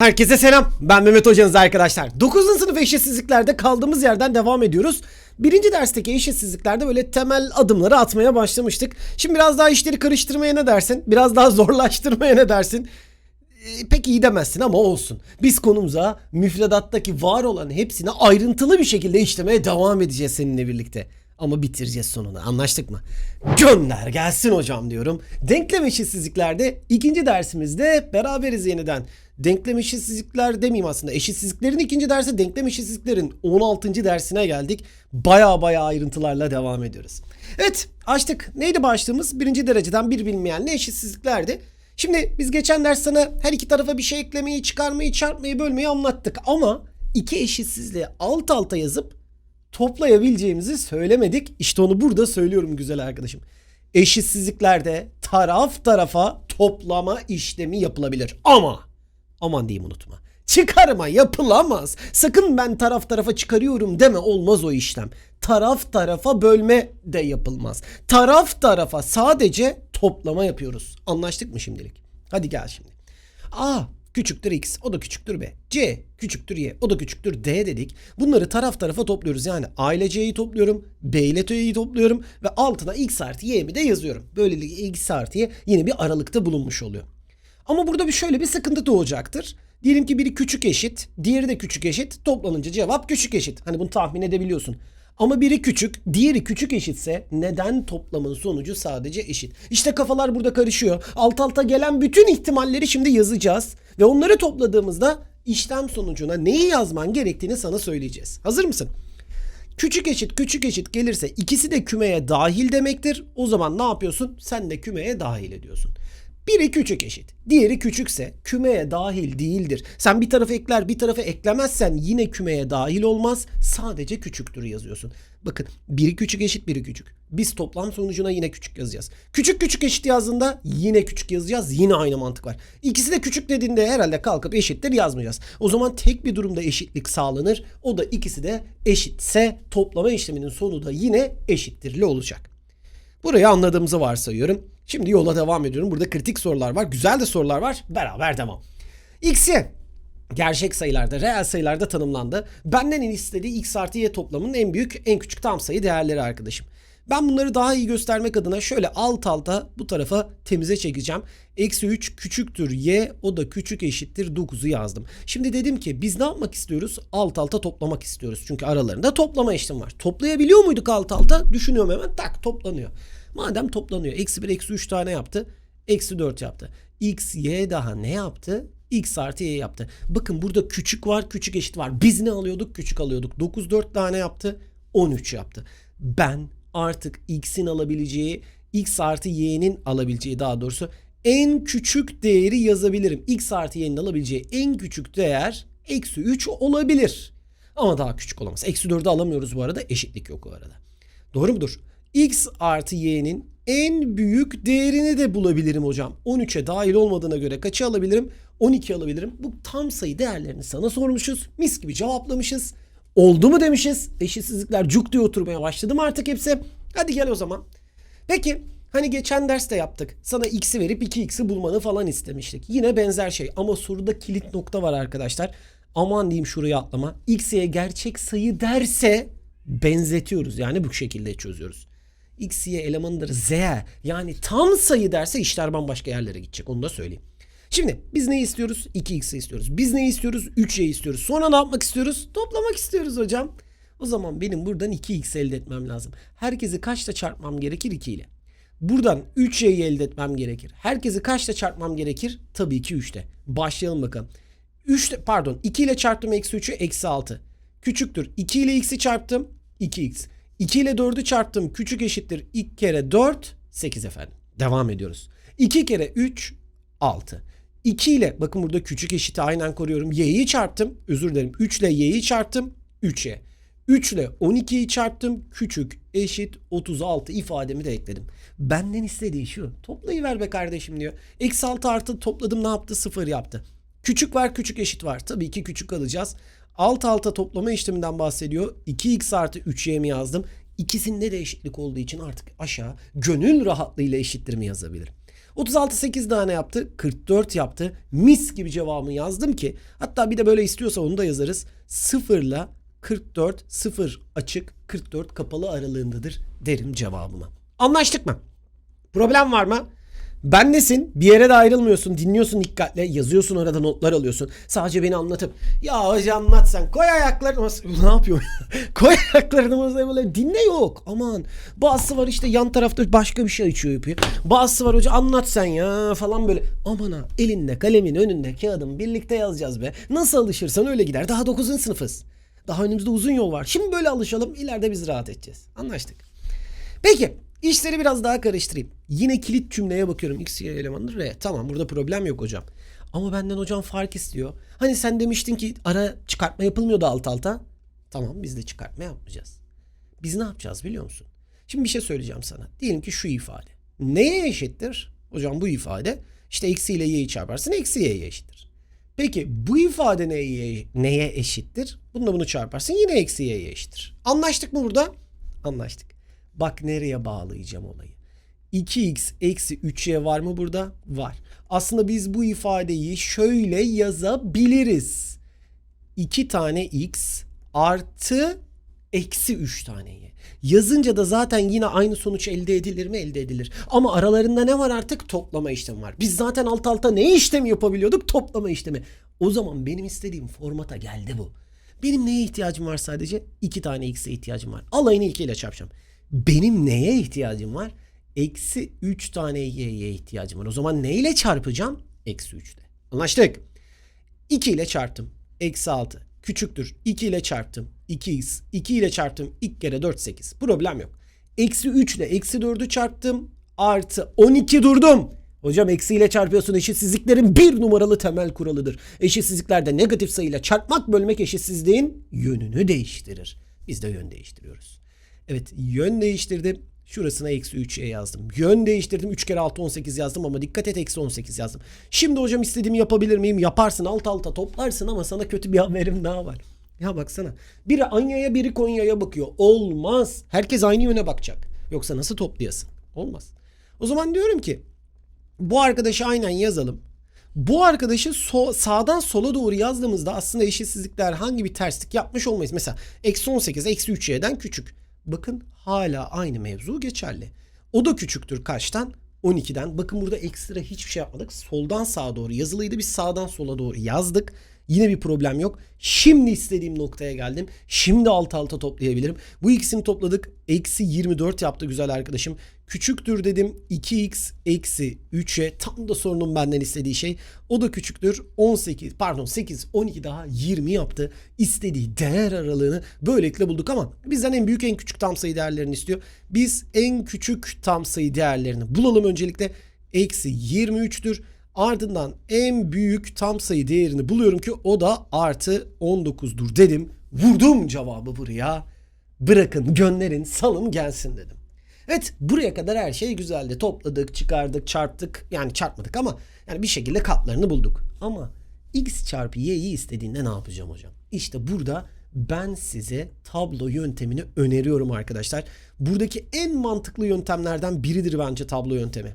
Herkese selam. Ben Mehmet Hocanız arkadaşlar. 9. sınıf eşitsizliklerde kaldığımız yerden devam ediyoruz. Birinci dersteki eşitsizliklerde böyle temel adımları atmaya başlamıştık. Şimdi biraz daha işleri karıştırmaya ne dersin? Biraz daha zorlaştırmaya ne dersin? Ee, pek iyi demezsin ama olsun. Biz konumuza müfredattaki var olan hepsini ayrıntılı bir şekilde işlemeye devam edeceğiz seninle birlikte. Ama bitireceğiz sonunda anlaştık mı? Gönder gelsin hocam diyorum. Denklem eşitsizliklerde ikinci dersimizde beraberiz yeniden. Denklem eşitsizlikler demeyeyim aslında. Eşitsizliklerin ikinci dersi denklem eşitsizliklerin 16. dersine geldik. Baya baya ayrıntılarla devam ediyoruz. Evet açtık. Neydi başlığımız? Birinci dereceden bir bilinmeyenli eşitsizliklerdi. Şimdi biz geçen ders sana her iki tarafa bir şey eklemeyi, çıkarmayı, çarpmayı, bölmeyi anlattık. Ama iki eşitsizliği alt alta yazıp toplayabileceğimizi söylemedik. İşte onu burada söylüyorum güzel arkadaşım. Eşitsizliklerde taraf tarafa toplama işlemi yapılabilir. Ama aman diyeyim unutma. Çıkarma yapılamaz. Sakın ben taraf tarafa çıkarıyorum deme olmaz o işlem. Taraf tarafa bölme de yapılmaz. Taraf tarafa sadece toplama yapıyoruz. Anlaştık mı şimdilik? Hadi gel şimdi. A küçüktür x o da küçüktür b. C küçüktür y o da küçüktür d dedik. Bunları taraf tarafa topluyoruz. Yani a ile c'yi topluyorum. B ile t'yi topluyorum. Ve altına x artı y'mi de yazıyorum. Böylelikle x artı y yine bir aralıkta bulunmuş oluyor. Ama burada bir şöyle bir sıkıntı doğacaktır. Diyelim ki biri küçük eşit, diğeri de küçük eşit. Toplanınca cevap küçük eşit. Hani bunu tahmin edebiliyorsun. Ama biri küçük, diğeri küçük eşitse neden toplamın sonucu sadece eşit? İşte kafalar burada karışıyor. Alt alta gelen bütün ihtimalleri şimdi yazacağız. Ve onları topladığımızda işlem sonucuna neyi yazman gerektiğini sana söyleyeceğiz. Hazır mısın? Küçük eşit küçük eşit gelirse ikisi de kümeye dahil demektir. O zaman ne yapıyorsun? Sen de kümeye dahil ediyorsun. Biri küçük eşit. Diğeri küçükse kümeye dahil değildir. Sen bir tarafı ekler bir tarafı eklemezsen yine kümeye dahil olmaz. Sadece küçüktür yazıyorsun. Bakın biri küçük eşit biri küçük. Biz toplam sonucuna yine küçük yazacağız. Küçük küçük eşit yazdığında yine küçük yazacağız. Yine aynı mantık var. İkisi de küçük dediğinde herhalde kalkıp eşittir yazmayacağız. O zaman tek bir durumda eşitlik sağlanır. O da ikisi de eşitse toplama işleminin sonu da yine eşittirli olacak. Burayı anladığımızı varsayıyorum. Şimdi yola devam ediyorum. Burada kritik sorular var. Güzel de sorular var. Beraber devam. X'y gerçek sayılarda, reel sayılarda tanımlandı. Benden en istediği x artı y toplamının en büyük, en küçük tam sayı değerleri arkadaşım. Ben bunları daha iyi göstermek adına şöyle alt alta bu tarafa temize çekeceğim. Eksi 3 küçüktür y o da küçük eşittir 9'u yazdım. Şimdi dedim ki biz ne yapmak istiyoruz? Alt alta toplamak istiyoruz. Çünkü aralarında toplama işlemi var. Toplayabiliyor muyduk alt alta? Düşünüyorum hemen tak toplanıyor. Madem toplanıyor. Eksi 1 eksi 3 tane yaptı. Eksi 4 yaptı. X, Y daha ne yaptı? X artı Y yaptı. Bakın burada küçük var küçük eşit var. Biz ne alıyorduk? Küçük alıyorduk. 9 4 tane yaptı. 13 yaptı. Ben artık X'in alabileceği X artı Y'nin alabileceği daha doğrusu en küçük değeri yazabilirim. X artı Y'nin alabileceği en küçük değer eksi 3 olabilir. Ama daha küçük olamaz. Eksi 4'ü alamıyoruz bu arada. Eşitlik yok o arada. Doğru mudur? X artı Y'nin en büyük değerini de bulabilirim hocam. 13'e dahil olmadığına göre kaçı alabilirim? 12 alabilirim. Bu tam sayı değerlerini sana sormuşuz. Mis gibi cevaplamışız. Oldu mu demişiz. Eşitsizlikler cuk diye oturmaya başladı mı artık hepsi? Hadi gel o zaman. Peki hani geçen derste yaptık. Sana x'i verip 2x'i bulmanı falan istemiştik. Yine benzer şey ama soruda kilit nokta var arkadaşlar. Aman diyeyim şuraya atlama. x'e gerçek sayı derse benzetiyoruz. Yani bu şekilde çözüyoruz. X, Y elemanıdır Z. Yani tam sayı derse işler bambaşka yerlere gidecek. Onu da söyleyeyim. Şimdi biz ne istiyoruz? 2x'i istiyoruz. Biz ne istiyoruz? 3y istiyoruz. Sonra ne yapmak istiyoruz? Toplamak istiyoruz hocam. O zaman benim buradan 2x elde etmem lazım. Herkesi kaçla çarpmam gerekir? 2 ile. Buradan 3y'yi elde etmem gerekir. Herkesi kaçla çarpmam gerekir? Tabii ki 3'te. Başlayalım bakalım. 3 pardon 2 ile çarptım eksi 3'ü eksi 6. Küçüktür. 2 ile x'i çarptım 2x. 2 ile 4'ü çarptım. Küçük eşittir 2 kere 4 8 efendim. Devam ediyoruz. 2 kere 3 6. 2 ile bakın burada küçük eşiti aynen koruyorum. Y'yi çarptım. Özür dilerim. 3 ile y'yi çarptım. 3'e. 3 ile 12'yi çarptım. Küçük eşit 36 ifademi de ekledim. Benden istediği şu. Toplayıver be kardeşim diyor. Eksi 6 artı topladım ne yaptı? 0 yaptı. Küçük var küçük eşit var. Tabii ki küçük alacağız. Alt alta toplama işleminden bahsediyor. 2x artı 3y mi yazdım? İkisinde de eşitlik olduğu için artık aşağı gönül rahatlığıyla eşittir mi yazabilirim. 36 8 tane yaptı. 44 yaptı. Mis gibi cevabımı yazdım ki. Hatta bir de böyle istiyorsa onu da yazarız. 0 ile 44 0 açık 44 kapalı aralığındadır derim cevabıma. Anlaştık mı? Problem var mı? Bendesin. Bir yere de ayrılmıyorsun. Dinliyorsun dikkatle. Yazıyorsun orada notlar alıyorsun. Sadece beni anlatıp ya hoca anlat sen. Koy ayaklarını masaya. Ne yapıyor? Koy ayaklarını masaya böyle. Dinle yok. Aman. Bazısı var işte yan tarafta başka bir şey içiyor yapıyor. Bazısı var hoca anlat sen ya falan böyle. Aman ha elinde kalemin önünde kağıdın birlikte yazacağız be. Nasıl alışırsan öyle gider. Daha 9. sınıfız. Daha önümüzde uzun yol var. Şimdi böyle alışalım. İleride biz rahat edeceğiz. Anlaştık. Peki işleri biraz daha karıştırayım. Yine kilit cümleye bakıyorum. X, Y elemanı R. Tamam burada problem yok hocam. Ama benden hocam fark istiyor. Hani sen demiştin ki ara çıkartma yapılmıyordu alt alta. Tamam biz de çıkartma yapmayacağız. Biz ne yapacağız biliyor musun? Şimdi bir şey söyleyeceğim sana. Diyelim ki şu ifade. Neye eşittir? Hocam bu ifade işte eksi ile y'yi çarparsın eksi y'ye eşittir. Peki bu ifade neye, neye eşittir? Bununla bunu çarparsın yine eksi y'ye eşittir. Anlaştık mı burada? Anlaştık. Bak nereye bağlayacağım olayı. 2x eksi 3y var mı burada? Var. Aslında biz bu ifadeyi şöyle yazabiliriz. 2 tane x artı eksi 3 tane y. Yazınca da zaten yine aynı sonuç elde edilir mi? Elde edilir. Ama aralarında ne var artık? Toplama işlemi var. Biz zaten alt alta ne işlem yapabiliyorduk? Toplama işlemi. O zaman benim istediğim formata geldi bu. Benim neye ihtiyacım var sadece? 2 tane x'e ihtiyacım var. Alayını 2 ile çarpacağım. Benim neye ihtiyacım var? Eksi 3 tane y'ye ihtiyacım var. O zaman ne ile çarpacağım? Eksi 3 ile. Anlaştık. 2 ile çarptım. Eksi 6. Küçüktür. 2 ile çarptım. 2x. 2 ile çarptım. 2 kere 4 8. Problem yok. Eksi 3 ile eksi 4'ü çarptım. Artı 12 durdum. Hocam eksiyle çarpıyorsun eşitsizliklerin bir numaralı temel kuralıdır. Eşitsizliklerde negatif sayıyla çarpmak bölmek eşitsizliğin yönünü değiştirir. Biz de yön değiştiriyoruz. Evet yön değiştirdim. Şurasına eksi 3'e yazdım. Yön değiştirdim. 3 kere 6 18 yazdım ama dikkat et eksi 18 yazdım. Şimdi hocam istediğimi yapabilir miyim? Yaparsın alt alta toplarsın ama sana kötü bir haberim daha var. Ya baksana. Biri Anya'ya biri Konya'ya bakıyor. Olmaz. Herkes aynı yöne bakacak. Yoksa nasıl toplayasın? Olmaz. O zaman diyorum ki bu arkadaşı aynen yazalım. Bu arkadaşı so- sağdan sola doğru yazdığımızda aslında eşitsizlikler hangi bir terslik yapmış olmayız. Mesela eksi 18 eksi 3y'den küçük. Bakın hala aynı mevzu geçerli. O da küçüktür kaçtan? 12'den. Bakın burada ekstra hiçbir şey yapmadık. Soldan sağa doğru yazılıydı. Biz sağdan sola doğru yazdık. Yine bir problem yok. Şimdi istediğim noktaya geldim. Şimdi alt alta toplayabilirim. Bu ikisini topladık. Eksi 24 yaptı güzel arkadaşım. Küçüktür dedim. 2x eksi 3'e tam da sorunun benden istediği şey. O da küçüktür. 18 pardon 8 12 daha 20 yaptı. İstediği değer aralığını böylelikle bulduk ama bizden en büyük en küçük tam sayı değerlerini istiyor. Biz en küçük tam sayı değerlerini bulalım öncelikle. Eksi 23'tür. Ardından en büyük tam sayı değerini buluyorum ki o da artı 19'dur dedim. Vurdum cevabı buraya. Bırakın gönderin salım gelsin dedim. Evet buraya kadar her şey güzeldi. Topladık, çıkardık, çarptık. Yani çarpmadık ama yani bir şekilde katlarını bulduk. Ama x çarpı y'yi istediğinde ne yapacağım hocam? İşte burada ben size tablo yöntemini öneriyorum arkadaşlar. Buradaki en mantıklı yöntemlerden biridir bence tablo yöntemi.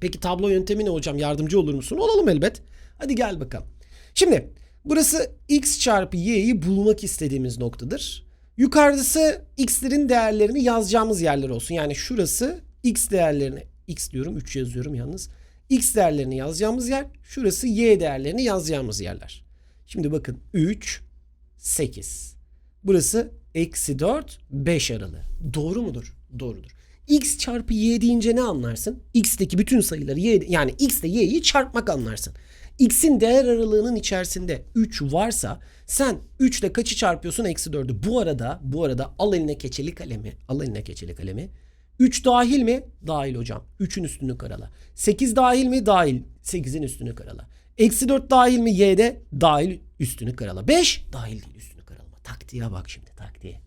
Peki tablo yöntemi ne hocam? Yardımcı olur musun? Olalım elbet. Hadi gel bakalım. Şimdi burası x çarpı y'yi bulmak istediğimiz noktadır. Yukarısı x'lerin değerlerini yazacağımız yerler olsun. Yani şurası x değerlerini x diyorum 3 yazıyorum yalnız. x değerlerini yazacağımız yer. Şurası y değerlerini yazacağımız yerler. Şimdi bakın 3 8. Burası eksi 4 5 aralığı. Doğru mudur? Doğrudur. X çarpı y deyince ne anlarsın? x'teki bütün sayıları y yani x ile y'yi çarpmak anlarsın. x'in değer aralığının içerisinde 3 varsa sen 3 ile kaçı çarpıyorsun? Eksi 4'ü. Bu arada bu arada al eline keçeli kalemi. Al eline keçeli kalemi. 3 dahil mi? Dahil hocam. 3'ün üstünü karala. 8 dahil mi? Dahil. 8'in üstünü karala. Eksi 4 dahil mi? Y'de dahil üstünü karala. 5 dahil değil üstünü karalama. Taktiğe bak şimdi taktiğe.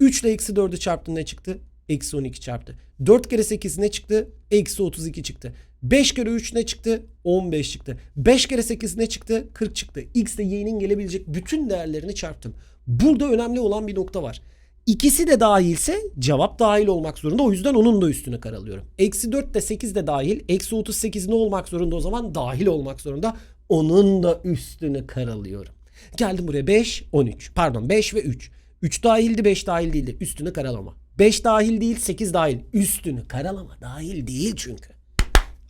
3 ile eksi 4'ü çarptın ne çıktı? Eksi 12 çarptı. 4 kere 8 ne çıktı? Eksi 32 çıktı. 5 kere 3 ne çıktı? 15 çıktı. 5 kere 8 ne çıktı? 40 çıktı. X ile y'nin gelebilecek bütün değerlerini çarptım. Burada önemli olan bir nokta var. İkisi de dahilse cevap dahil olmak zorunda. O yüzden onun da üstünü karalıyorum. Eksi 4 de 8 de dahil. Eksi 38 ne olmak zorunda o zaman? Dahil olmak zorunda. Onun da üstünü karalıyorum. Geldim buraya 5, 13. Pardon 5 ve 3. 3 dahildi 5 dahil değildi. Üstünü karalama. 5 dahil değil 8 dahil. Üstünü karalama. Dahil değil çünkü.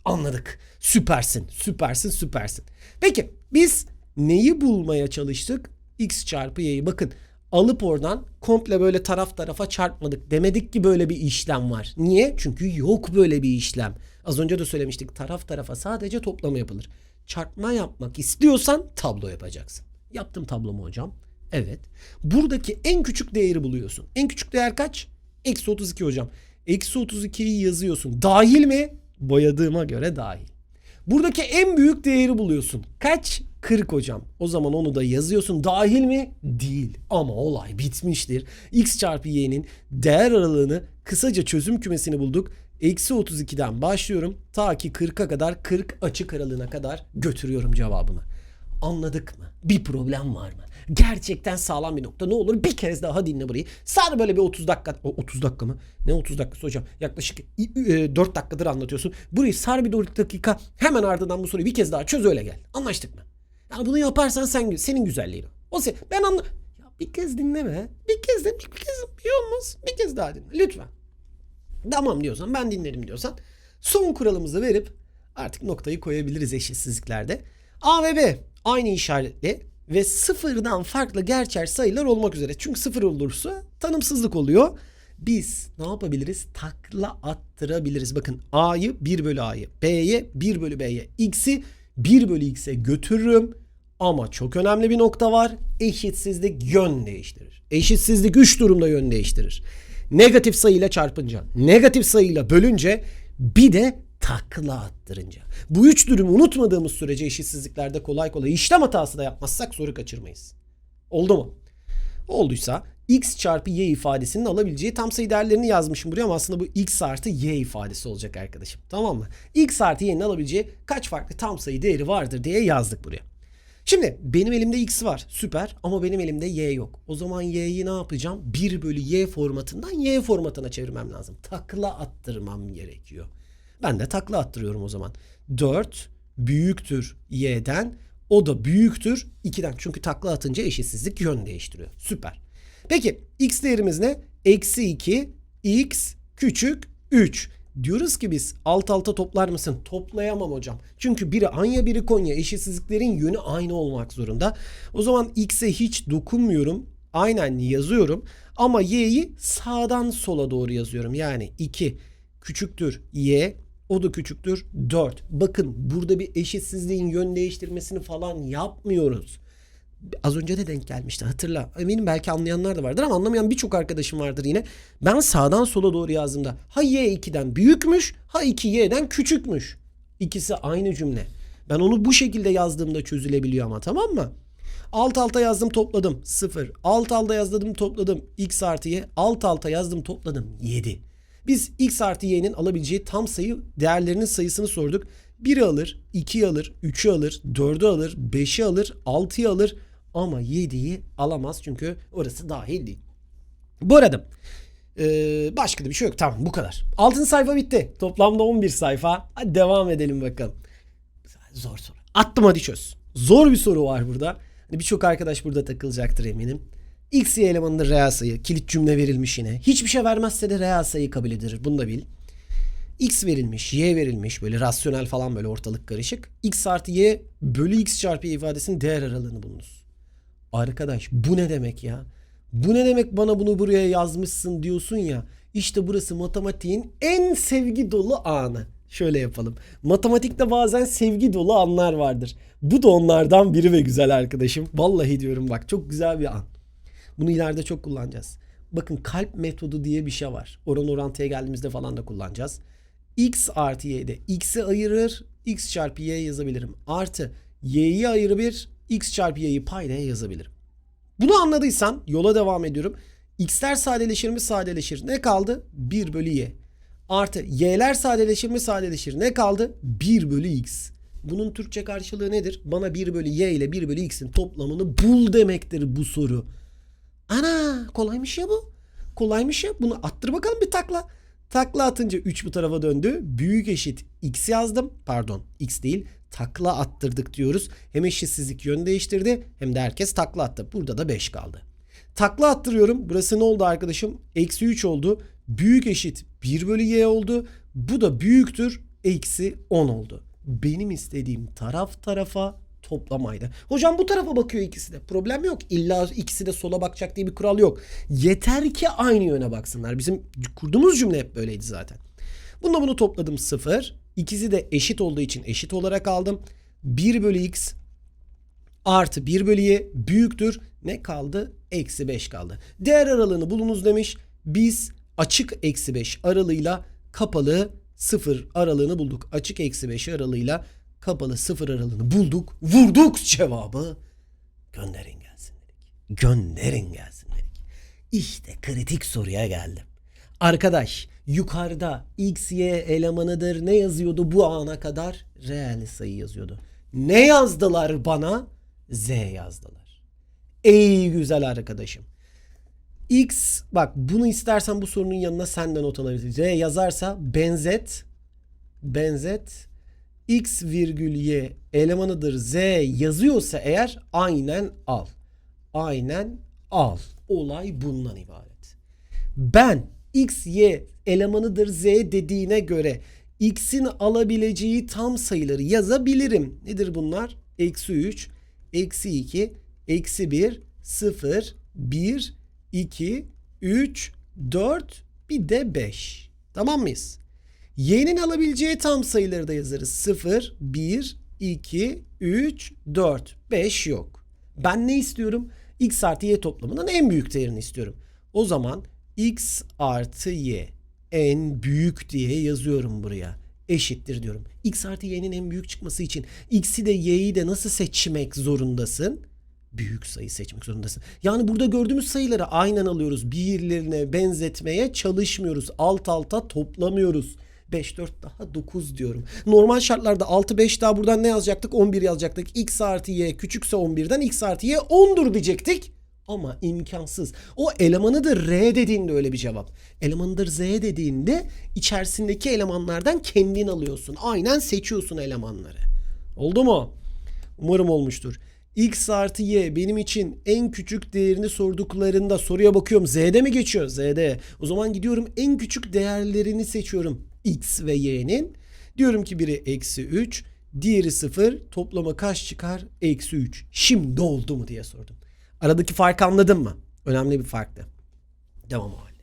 Anladık. Süpersin, süpersin, süpersin. Peki biz neyi bulmaya çalıştık? X çarpı y'yi. Bakın alıp oradan komple böyle taraf tarafa çarpmadık. Demedik ki böyle bir işlem var. Niye? Çünkü yok böyle bir işlem. Az önce de söylemiştik taraf tarafa sadece toplama yapılır. Çarpma yapmak istiyorsan tablo yapacaksın. Yaptım tablomu hocam. Evet. Buradaki en küçük değeri buluyorsun. En küçük değer kaç? Eksi 32 hocam. Eksi 32'yi yazıyorsun. Dahil mi? Boyadığıma göre dahil. Buradaki en büyük değeri buluyorsun. Kaç? 40 hocam. O zaman onu da yazıyorsun. Dahil mi? Değil. Ama olay bitmiştir. X çarpı y'nin değer aralığını kısaca çözüm kümesini bulduk. Eksi 32'den başlıyorum. Ta ki 40'a kadar 40 açık aralığına kadar götürüyorum cevabımı. Anladık mı? Bir problem var mı? Gerçekten sağlam bir nokta. Ne olur bir kez daha dinle burayı. Sadece böyle bir 30 dakika. O 30 dakika mı? Ne 30 dakikası hocam? Yaklaşık 4 dakikadır anlatıyorsun. Burayı sar bir 4 dakika. Hemen ardından bu soruyu bir kez daha çöz öyle gel. Anlaştık mı? Yani bunu yaparsan sen senin güzelliğin o. O se ben anla... Ya bir kez dinleme. Bir kez de bir kez bir olmaz. Bir kez daha dinle lütfen. Tamam diyorsan ben dinlerim diyorsan son kuralımızı verip artık noktayı koyabiliriz eşitsizliklerde. A ve B aynı işaretli ve sıfırdan farklı gerçel sayılar olmak üzere. Çünkü sıfır olursa tanımsızlık oluyor. Biz ne yapabiliriz? Takla attırabiliriz. Bakın A'yı 1 bölü A'yı, B'ye 1 bölü B'ye, X'i 1 bölü X'e götürürüm. Ama çok önemli bir nokta var. Eşitsizlik yön değiştirir. Eşitsizlik 3 durumda yön değiştirir. Negatif sayıyla çarpınca, negatif sayıyla bölünce bir de takla attırınca. Bu üç durumu unutmadığımız sürece eşitsizliklerde kolay kolay işlem hatası da yapmazsak soru kaçırmayız. Oldu mu? Olduysa x çarpı y ifadesinin alabileceği tam sayı değerlerini yazmışım buraya ama aslında bu x artı y ifadesi olacak arkadaşım. Tamam mı? x artı y'nin alabileceği kaç farklı tam sayı değeri vardır diye yazdık buraya. Şimdi benim elimde x var süper ama benim elimde y yok. O zaman y'yi ne yapacağım? 1 bölü y formatından y formatına çevirmem lazım. Takla attırmam gerekiyor. Ben de takla attırıyorum o zaman. 4 büyüktür y'den o da büyüktür 2'den. Çünkü takla atınca eşitsizlik yön değiştiriyor. Süper. Peki x değerimiz ne? Eksi 2 x küçük 3. Diyoruz ki biz alt alta toplar mısın? Toplayamam hocam. Çünkü biri Anya biri Konya eşitsizliklerin yönü aynı olmak zorunda. O zaman x'e hiç dokunmuyorum. Aynen yazıyorum. Ama y'yi sağdan sola doğru yazıyorum. Yani 2 küçüktür y o da küçüktür 4. Bakın burada bir eşitsizliğin yön değiştirmesini falan yapmıyoruz. Az önce de denk gelmişti hatırla. Eminim belki anlayanlar da vardır ama anlamayan birçok arkadaşım vardır yine. Ben sağdan sola doğru yazdığımda ha y 2'den büyükmüş ha 2 y'den küçükmüş. İkisi aynı cümle. Ben onu bu şekilde yazdığımda çözülebiliyor ama tamam mı? Alt alta yazdım topladım 0. Alt alta yazdım topladım x artı y. Alt alta yazdım topladım 7. Biz x artı y'nin alabileceği tam sayı değerlerinin sayısını sorduk. 1'i alır, 2'yi alır, 3'ü alır, 4'ü alır, 5'i alır, 6'yı alır ama 7'yi alamaz çünkü orası dahil değil. Bu arada ee, başka da bir şey yok. Tamam bu kadar. Altın sayfa bitti. Toplamda 11 sayfa. Hadi devam edelim bakalım. Zor soru. Attım hadi çöz. Zor bir soru var burada. Hani Birçok arkadaş burada takılacaktır eminim. X y elemanında reel sayı. Kilit cümle verilmiş yine. Hiçbir şey vermezse de reel sayı kabul edilir. Bunu da bil. X verilmiş, Y verilmiş. Böyle rasyonel falan böyle ortalık karışık. X artı Y bölü X çarpı Y ifadesinin değer aralığını bulunuz. Arkadaş bu ne demek ya? Bu ne demek bana bunu buraya yazmışsın diyorsun ya. İşte burası matematiğin en sevgi dolu anı. Şöyle yapalım. Matematikte bazen sevgi dolu anlar vardır. Bu da onlardan biri ve güzel arkadaşım. Vallahi diyorum bak çok güzel bir an. Bunu ileride çok kullanacağız. Bakın kalp metodu diye bir şey var. Oran orantıya geldiğimizde falan da kullanacağız. X artı y'de x'i ayırır. X çarpı y yazabilirim. Artı y'yi ayırır. X çarpı y'yi paydaya yazabilirim. Bunu anladıysan yola devam ediyorum. X'ler sadeleşir mi? Sadeleşir. Ne kaldı? 1 bölü y. Artı y'ler sadeleşir mi? Sadeleşir. Ne kaldı? 1 bölü x. Bunun Türkçe karşılığı nedir? Bana 1 bölü y ile 1 bölü x'in toplamını bul demektir bu soru. Ana kolaymış ya bu. kolaymış ya. Bunu attır bakalım bir takla. Takla atınca 3 bu tarafa döndü. Büyük eşit x yazdım. Pardon x değil. Takla attırdık diyoruz. Hem eşitsizlik yön değiştirdi hem de herkes takla attı. Burada da 5 kaldı. Takla attırıyorum. Burası ne oldu arkadaşım? Eksi 3 oldu. Büyük eşit 1 bölü y oldu. Bu da büyüktür. Eksi 10 oldu. Benim istediğim taraf tarafa toplamaydı. Hocam bu tarafa bakıyor ikisi de. Problem yok. İlla ikisi de sola bakacak diye bir kural yok. Yeter ki aynı yöne baksınlar. Bizim kurduğumuz cümle hep böyleydi zaten. Bununla bunu topladım 0. İkisi de eşit olduğu için eşit olarak aldım. 1 bölü x artı 1 bölü y büyüktür. Ne kaldı? Eksi 5 kaldı. Değer aralığını bulunuz demiş. Biz açık eksi 5 aralığıyla kapalı 0 aralığını bulduk. Açık eksi 5 aralığıyla kapalı 0 aralığını bulduk. Vurduk cevabı. Gönderin gelsin dedik. Gönderin gelsin dedik. İşte kritik soruya geldim. Arkadaş yukarıda x, y elemanıdır ne yazıyordu bu ana kadar? Reel sayı yazıyordu. Ne yazdılar bana? Z yazdılar. Ey güzel arkadaşım. X bak bunu istersen bu sorunun yanına sen de not alabilirsin. R yazarsa benzet benzet x virgül y elemanıdır z yazıyorsa eğer aynen al. Aynen al. Olay bundan ibaret. Ben x y elemanıdır z dediğine göre x'in alabileceği tam sayıları yazabilirim. Nedir bunlar? Eksi 3, eksi 2, eksi 1, 0, 1, 2, 3, 4 bir de 5. Tamam mıyız? Y'nin alabileceği tam sayıları da yazarız. 0, 1, 2, 3, 4, 5 yok. Ben ne istiyorum? X artı Y toplamının en büyük değerini istiyorum. O zaman X artı Y en büyük diye yazıyorum buraya. Eşittir diyorum. X artı Y'nin en büyük çıkması için X'i de Y'yi de nasıl seçmek zorundasın? büyük sayı seçmek zorundasın. Yani burada gördüğümüz sayıları aynen alıyoruz. Birbirlerine benzetmeye çalışmıyoruz. Alt alta toplamıyoruz. 5 4 daha 9 diyorum. Normal şartlarda 6 5 daha buradan ne yazacaktık? 11 yazacaktık. X artı Y küçükse 11'den X artı Y 10'dur diyecektik. Ama imkansız. O elemanıdır R dediğinde öyle bir cevap. Elemanıdır Z dediğinde içerisindeki elemanlardan kendin alıyorsun. Aynen seçiyorsun elemanları. Oldu mu? Umarım olmuştur. X artı Y benim için en küçük değerini sorduklarında soruya bakıyorum. Z'de mi geçiyor? Z'de. O zaman gidiyorum en küçük değerlerini seçiyorum. X ve Y'nin. Diyorum ki biri eksi 3, diğeri 0. Toplama kaç çıkar? Eksi 3. Şimdi oldu mu diye sordum. Aradaki farkı anladın mı? Önemli bir farktı. Devam o halde.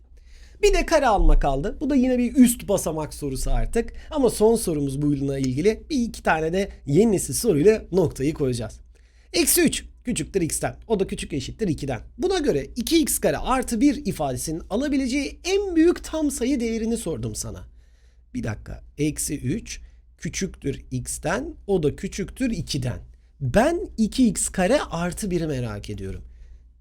Bir de kare alma kaldı. Bu da yine bir üst basamak sorusu artık. Ama son sorumuz bununla ilgili. Bir iki tane de yeni nesil soruyla noktayı koyacağız. Eksi 3 küçüktür x'ten. O da küçük eşittir 2'den. Buna göre 2x kare artı 1 ifadesinin alabileceği en büyük tam sayı değerini sordum sana. Bir dakika. Eksi 3 küçüktür x'ten. O da küçüktür 2'den. Ben 2x kare artı 1'i merak ediyorum.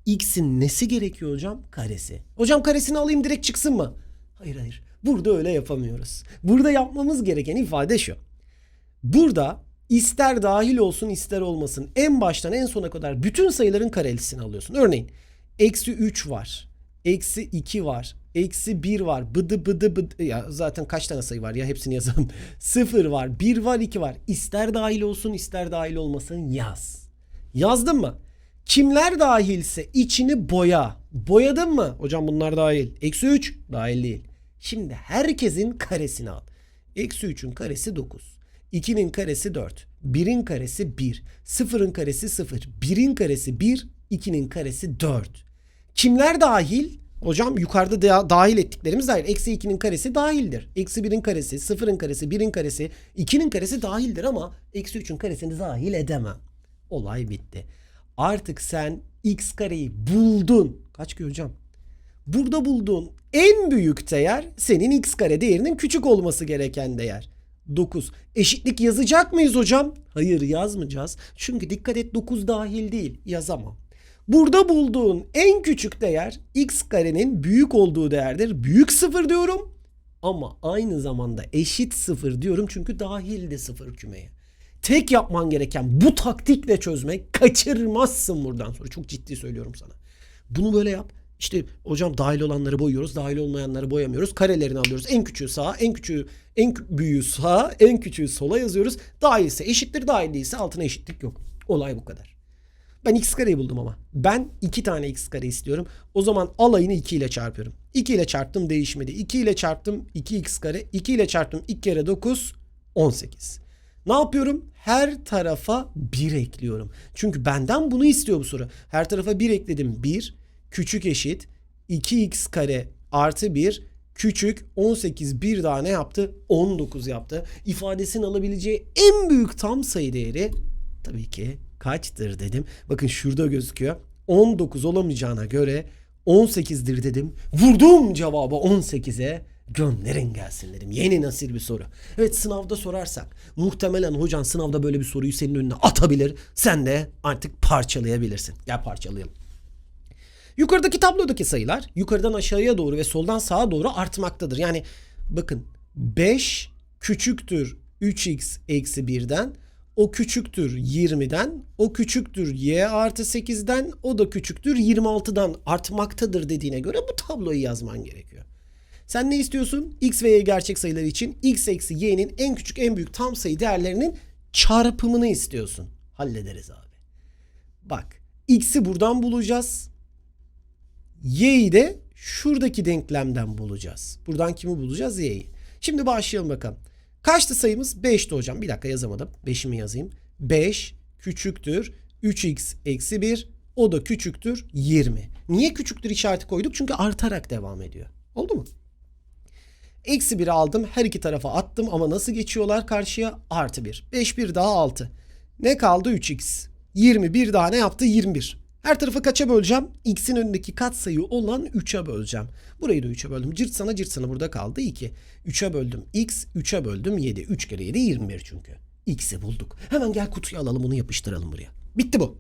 X'in nesi gerekiyor hocam? Karesi. Hocam karesini alayım direkt çıksın mı? Hayır hayır. Burada öyle yapamıyoruz. Burada yapmamız gereken ifade şu. Burada ister dahil olsun ister olmasın en baştan en sona kadar bütün sayıların karelisini alıyorsun. Örneğin eksi 3 var. Eksi 2 var. Eksi 1 var. Bıdı bıdı bıdı. Ya zaten kaç tane sayı var ya hepsini yazalım. 0 var. 1 var 2 var. İster dahil olsun ister dahil olmasın yaz. Yazdın mı? Kimler dahilse içini boya. Boyadın mı? Hocam bunlar dahil. Eksi 3 dahil değil. Şimdi herkesin karesini al. Eksi 3'ün karesi 9. 2'nin karesi 4. 1'in karesi 1. 0'ın karesi 0. 1'in karesi 1. 2'nin karesi 4. Kimler dahil? Hocam yukarıda da- dahil ettiklerimiz dahil. Eksi 2'nin karesi dahildir. Eksi 1'in karesi, 0'ın karesi, 1'in karesi, 2'nin karesi dahildir ama eksi 3'ün karesini dahil edemem. Olay bitti. Artık sen x kareyi buldun. Kaç ki hocam? Burada bulduğun en büyük değer senin x kare değerinin küçük olması gereken değer. 9. Eşitlik yazacak mıyız hocam? Hayır yazmayacağız. Çünkü dikkat et 9 dahil değil. Yazamam. Burada bulduğun en küçük değer x karenin büyük olduğu değerdir. Büyük sıfır diyorum. Ama aynı zamanda eşit sıfır diyorum çünkü dahil de sıfır kümeye. Tek yapman gereken bu taktikle çözmek kaçırmazsın buradan sonra. Çok ciddi söylüyorum sana. Bunu böyle yap. İşte hocam dahil olanları boyuyoruz, dahil olmayanları boyamıyoruz. Karelerini alıyoruz. En küçüğü sağa, en küçüğü en büyüğü sağa, en küçüğü sola yazıyoruz. Dahilse eşittir, dahil değilse altına eşitlik yok. Olay bu kadar. Ben x kareyi buldum ama. Ben 2 tane x kare istiyorum. O zaman alayını 2 ile çarpıyorum. 2 ile çarptım değişmedi. 2 ile çarptım 2x kare. 2 ile çarptım 2 kere 9 18. Ne yapıyorum? Her tarafa 1 ekliyorum. Çünkü benden bunu istiyor bu soru. Her tarafa 1 ekledim. 1 küçük eşit 2x kare artı 1 küçük 18 bir daha ne yaptı? 19 yaptı. İfadesinin alabileceği en büyük tam sayı değeri tabii ki kaçtır dedim. Bakın şurada gözüküyor. 19 olamayacağına göre 18'dir dedim. Vurdum cevabı 18'e. Gönderin gelsin dedim. Yeni nesil bir soru. Evet sınavda sorarsak muhtemelen hocan sınavda böyle bir soruyu senin önüne atabilir. Sen de artık parçalayabilirsin. Gel parçalayalım. Yukarıdaki tablodaki sayılar yukarıdan aşağıya doğru ve soldan sağa doğru artmaktadır. Yani bakın 5 küçüktür 3x eksi 1'den o küçüktür 20'den o küçüktür y artı 8'den o da küçüktür 26'dan artmaktadır dediğine göre bu tabloyu yazman gerekiyor. Sen ne istiyorsun? X ve Y gerçek sayıları için X eksi Y'nin en küçük en büyük tam sayı değerlerinin çarpımını istiyorsun. Hallederiz abi. Bak X'i buradan bulacağız. Y'yi de şuradaki denklemden bulacağız. Buradan kimi bulacağız? Y'yi. Şimdi başlayalım bakalım. Kaçtı sayımız? 5'ti hocam. Bir dakika yazamadım. 5'imi yazayım. 5 küçüktür 3x eksi 1 o da küçüktür 20. Niye küçüktür işareti koyduk? Çünkü artarak devam ediyor. Oldu mu? Eksi 1'i aldım. Her iki tarafa attım ama nasıl geçiyorlar karşıya? Artı 1. 5 1 daha 6. Ne kaldı? 3x. 21 daha ne yaptı? 21. Her tarafı kaça böleceğim? X'in önündeki katsayı olan 3'e böleceğim. Burayı da 3'e böldüm. Cırt sana cırt sana burada kaldı 2. 3'e böldüm x, 3'e böldüm 7. 3 kere 7 21 çünkü. X'i bulduk. Hemen gel kutuyu alalım bunu yapıştıralım buraya. Bitti bu.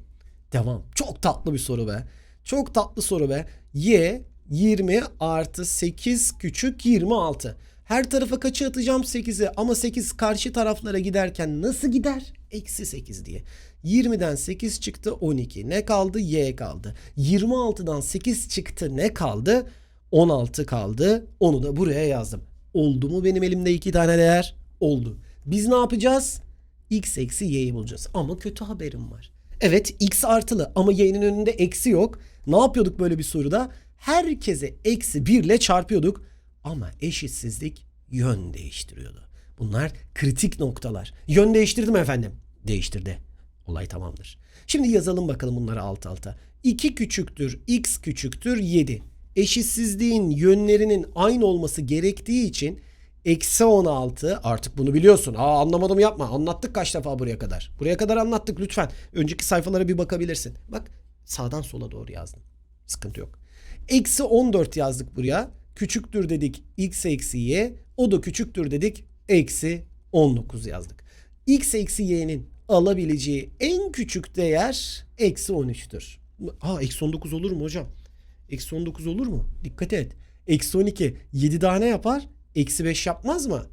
Devam. Çok tatlı bir soru be. Çok tatlı soru be. Y 20 artı 8 küçük 26. Her tarafa kaça atacağım 8'i ama 8 karşı taraflara giderken nasıl gider? Eksi 8 diye. 20'den 8 çıktı 12. Ne kaldı? Y kaldı. 26'dan 8 çıktı ne kaldı? 16 kaldı. Onu da buraya yazdım. Oldu mu benim elimde iki tane değer? Oldu. Biz ne yapacağız? X eksi y'yi bulacağız. Ama kötü haberim var. Evet x artılı ama y'nin önünde eksi yok. Ne yapıyorduk böyle bir soruda? Herkese eksi 1 ile çarpıyorduk. Ama eşitsizlik yön değiştiriyordu. Bunlar kritik noktalar. Yön değiştirdi mi efendim? Değiştirdi. Olay tamamdır. Şimdi yazalım bakalım bunları alt alta. 2 küçüktür, x küçüktür 7. Eşitsizliğin yönlerinin aynı olması gerektiği için eksi 16 artık bunu biliyorsun. Aa anlamadım yapma. Anlattık kaç defa buraya kadar. Buraya kadar anlattık lütfen. Önceki sayfalara bir bakabilirsin. Bak sağdan sola doğru yazdım. Sıkıntı yok. Eksi 14 yazdık buraya. Küçüktür dedik x eksi y. O da küçüktür dedik eksi 19 yazdık. x eksi y'nin alabileceği en küçük değer eksi 13'tür. Ha eksi 19 olur mu hocam? Eksi 19 olur mu? Dikkat et. Eksi 12 7 tane yapar. Eksi 5 yapmaz mı?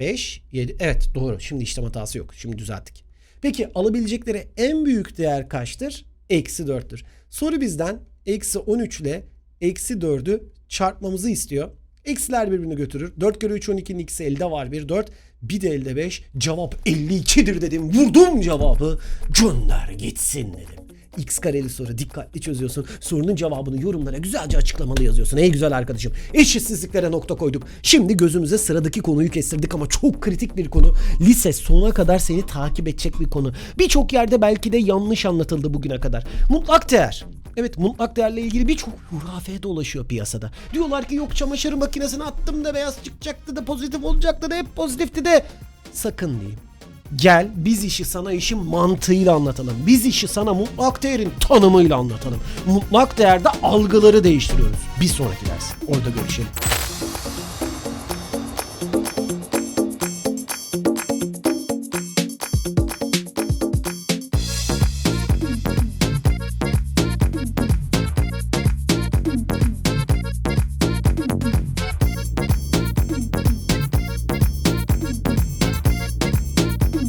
5, 7. Evet doğru. Şimdi işlem hatası yok. Şimdi düzelttik. Peki alabilecekleri en büyük değer kaçtır? Eksi 4'tür. Soru bizden eksi 13 ile eksi 4'ü çarpmamızı istiyor. Eksiler birbirini götürür. 4 kere 3 12'nin ikisi elde var bir 4. Bir de elde 5. Cevap 52'dir dedim. Vurdum cevabı. Gönder gitsin dedim. X kareli soru dikkatli çözüyorsun. Sorunun cevabını yorumlara güzelce açıklamalı yazıyorsun. Ey güzel arkadaşım. Eşitsizliklere nokta koyduk. Şimdi gözümüze sıradaki konuyu kestirdik ama çok kritik bir konu. Lise sonuna kadar seni takip edecek bir konu. Birçok yerde belki de yanlış anlatıldı bugüne kadar. Mutlak değer. Evet mutlak değerle ilgili birçok hurafe dolaşıyor piyasada. Diyorlar ki yok çamaşır makinesine attım da beyaz çıkacaktı da pozitif olacaktı da hep pozitifti de. Sakın diyeyim. Gel biz işi sana işin mantığıyla anlatalım. Biz işi sana mutlak değerin tanımıyla anlatalım. Mutlak değerde algıları değiştiriyoruz. Bir sonraki ders. Orada görüşelim.